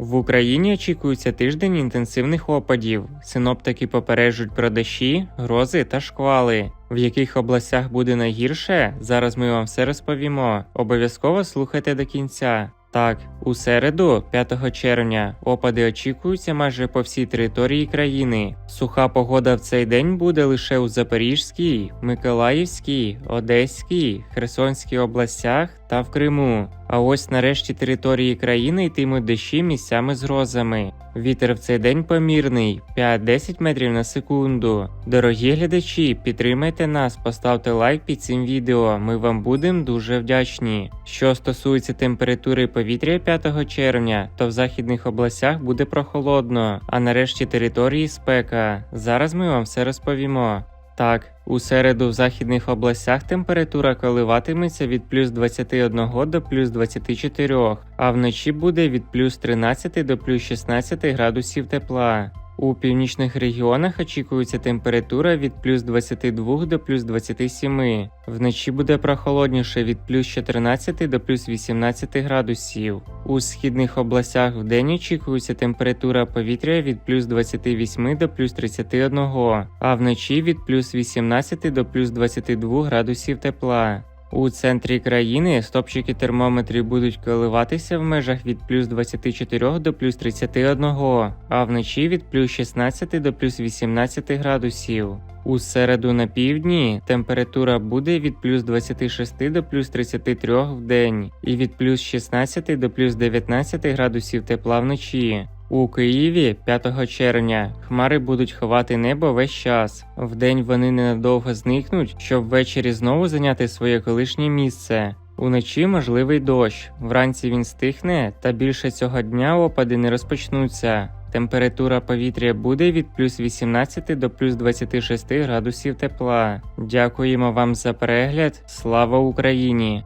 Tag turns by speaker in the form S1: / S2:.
S1: В Україні очікується тиждень інтенсивних опадів. Синоптики попереджують про дощі, грози та шквали. В яких областях буде найгірше? Зараз ми вам все розповімо. Обов'язково слухайте до кінця. Так, у середу, 5 червня, опади очікуються майже по всій території країни. Суха погода в цей день буде лише у Запорізькій, Миколаївській, Одеській, Херсонській областях та в Криму. А ось нарешті території країни йтимуть дощі місцями з грозами. Вітер в цей день помірний 5-10 метрів на секунду. Дорогі глядачі, підтримайте нас, поставте лайк під цим відео. Ми вам будемо дуже вдячні. Що стосується температури повітря 5 червня, то в західних областях буде прохолодно, а нарешті території спека. Зараз ми вам все розповімо. Так, у середу в західних областях температура коливатиметься від плюс 21 до плюс 24, а вночі буде від плюс 13 до плюс 16 градусів тепла. У північних регіонах очікується температура від плюс 22 до плюс 27. Вночі буде прохолодніше від плюс 14 до плюс 18 градусів. У східних областях вдень очікується температура повітря від плюс 28 до плюс 31, а вночі від плюс 18 до плюс 22 градусів тепла. У центрі країни стопчики термометрів будуть коливатися в межах від плюс 24 до плюс 31, а вночі від плюс 16 до плюс 18 градусів. У середу на півдні температура буде від плюс 26 до плюс 33 в день і від плюс 16 до плюс 19 градусів тепла вночі. У Києві 5 червня хмари будуть ховати небо весь час. Вдень вони ненадовго зникнуть, щоб ввечері знову зайняти своє колишнє місце. Уночі можливий дощ. Вранці він стихне, та більше цього дня опади не розпочнуться. Температура повітря буде від плюс 18 до плюс 26 градусів тепла. Дякуємо вам за перегляд. Слава Україні!